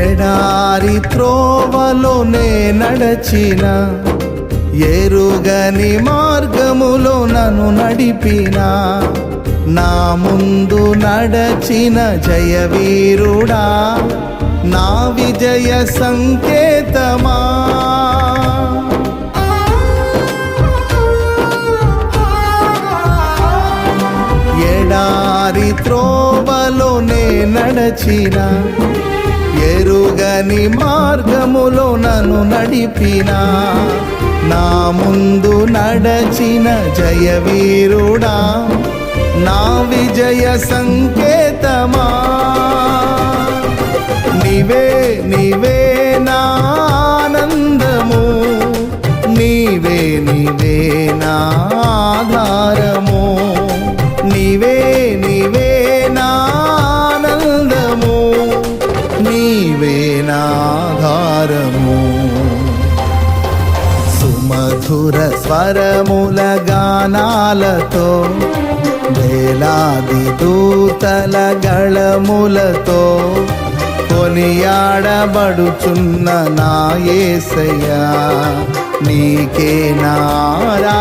ఎడారి త్రోవలోనే నడచిన ఎరుగని మార్గములో నన్ను నడిపిన నా ముందు నడచిన జయవీరుడా నా విజయ సంకేతమా? ఎడారి త్రోవలోనే నడచిన తెలియని మార్గములో నన్ను నడిపిన. నా ముందు నడచిన జయవీరుడా నా విజయ సంకేతమా. నీవే నీవే నా ఆనందము నీవే నీవే నా ఆధారము. మధుర స్వరముల గానాలతో వేలాది దూతల గళములతో కొనియాడబడుచున్న నా ఏసయ్యా నీకే నారా